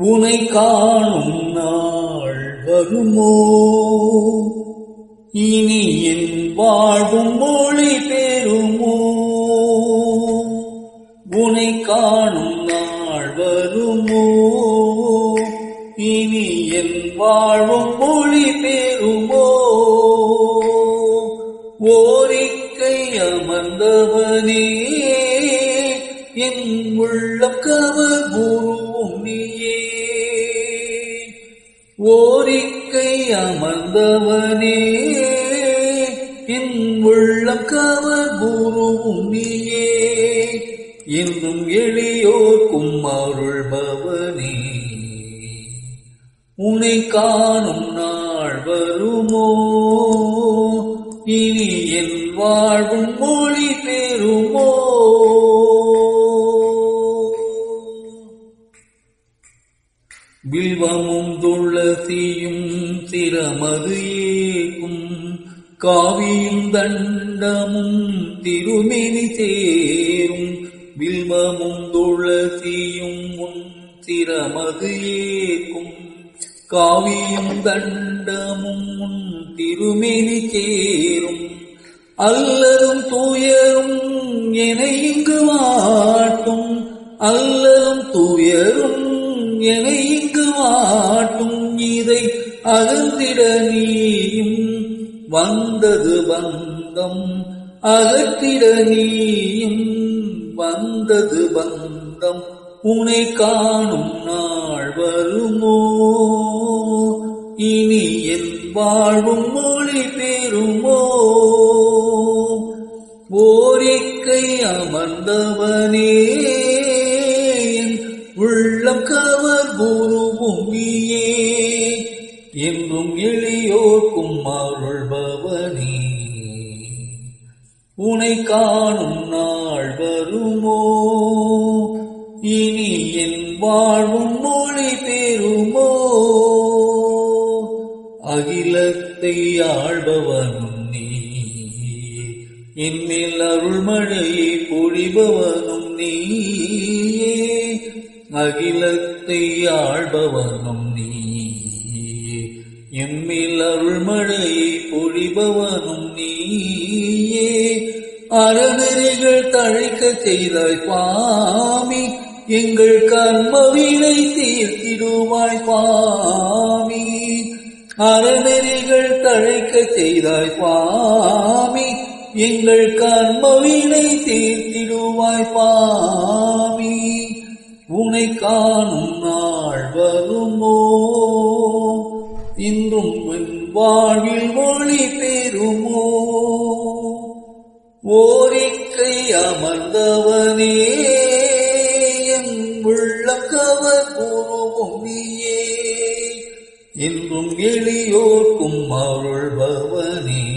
உனை காணும் நாள் வருமோ? இனி என் வாழ்வும் மொழி பெறுமோ? உனை காணும் நாள் வருமோ? இனி என் வாழ்வும் மொழி பெறுமோ? ஓரிக்கை அமர்ந்தவனே என் உள்ள கவர் குரு நீயே. ஓரிக்கை அமர்ந்தவனே என் உள்ளம் கவர் குரு நீயே. இன்னும் எளியோர்க்கும் அருள்பவனே. உனை காணும் நாள் வருமோ? இனி என் வாழ்வும் மொழி வில்வமும் துளசியும் சிரமது ஏகும். காவியும் தண்டமும் திருமெனி சேரும். வில்வமும் துளசியும் உன் சிரமது ஏகும். காவியும் தண்டமும் உன் திருமெனி சேரும். அல்லரும் தூயரும் என இங்கு வாட்டும் அல்லரும் தூயரும் என இங்கு அகந்திட நீயும் வந்தது பந்தம் அகற்றிட நீயும் வந்தது பந்தம் உனை காணும் நாள் வருமோ? இனி என் வாழ்வும் மொழி பெறுமோ? ஓரிக்கை அமர்ந்தவனே உள்ளம் கவர் குருவும் நீயே. என்றும் எளியோர்க்கும் அருள்பவனே. உனை காணும் நாள் வருமோ? இனி என் வாழ்வும் மொழி பெறுமோ? அகிலத்தை ஆழ்பவனும் நீ. என்மேல் அருள்மழையை பொழிபவனும் நீயே அகிலத்தை ஆழ்பவனும் நீ. எம்மில் அருள்மழையை பொழிபவனும் நீயே. அறநெறிகள் தழைக்க செய்தாய் பாமி எங்கள் கர்மவினை தீர்த்திடுவாய் பாமி அறநெறிகள் தழைக்க செய்தாய் பாமி எங்கள் கர்மவினை தீர்த்திடுவாய் பாமி உனை காணும் நாள் வருமோ? இன்றும் வாழ்வில் ஒளி பெறுமோ? ஓரிக்கை அமர்ந்தவனே என் உள்ளம் கவர் குருவும் நீயே. என்றும் எளியோர்க்கும் அருள்பவனே.